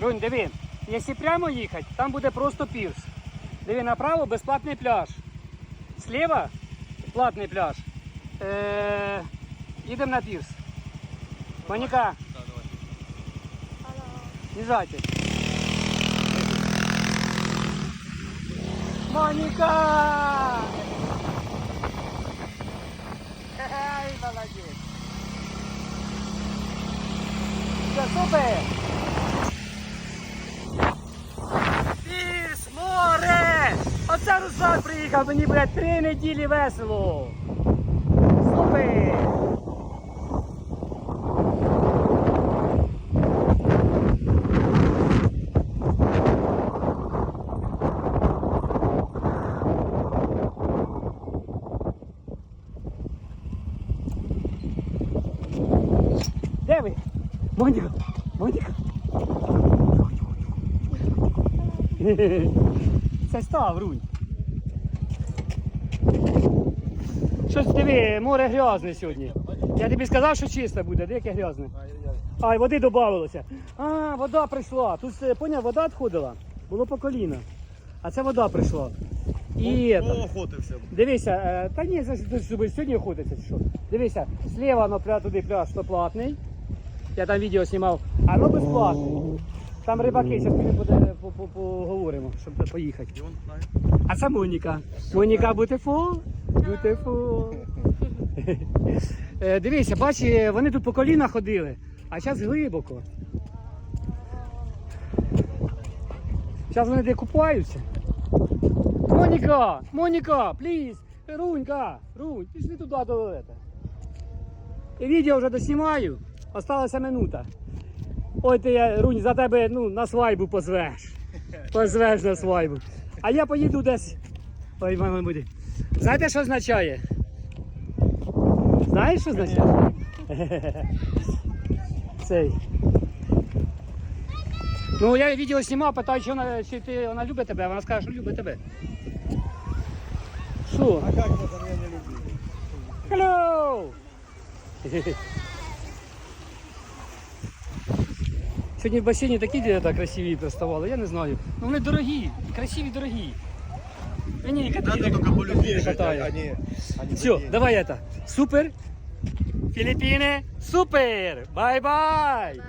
Рунь, диви, якщо прямо їхати, там буде просто пірс. Диви направо безплатний пляж. Слева платний пляж. Е, їдемо на пірс. Моніка, їжджайте. Моніка! Ай, молодець. Все, супер! Пірс, море! Оце приїхав, мені, блядь, три неділі весело. Супер! Де ви? Моніка! Моніка! Це став, Рунь. Щось диви, море грязне сьогодні. Я тобі сказав, що чисте буде, де яке грязне. Ай, води додавалося. А, вода прийшла. Тут поняв, вода відходила. Було по коліна. А це вода прийшла. І Хто охотився? дивися, е, та ні, сьогодні охотиться чи що. Дивися, слева воно туди пляж, то платний. Я там відео знімав, а воно безплатний. Там рибаки, зараз ми буде- по- по- поговоримо, щоб поїхати. А це Моніка. Моніка beautiful. Beautiful. Е, Дивися, вони тут по коліна ходили, а зараз глибоко. Зараз вони де купаються. Моніка! Моніка, пліз! Рунька! Рунь, пішли туди до это. І відео вже доснімаю. Осталася минута. Ой, ти я, Рунь, за тебе ну, на свайбу позвеш. Позвеш на свайбу. А я поїду десь. Ой, мама буде. Знаєте, що означає? Знаєш, що означає? Цей. Ну, я відео знімав, питаю, чи вона, чи ти, вона любить тебе, а вона скаже, що любить тебе. Що? А як можна я не люблю? Hello! Сьогодні в басейні такі дівчата красиві приставали, я не знаю. Ну вони дорогі, красиві, дорогі. А ні, Надо катає. тільки по любві а не... а не Все, давай это. Супер. Филиппины. Супер. Бай-бай.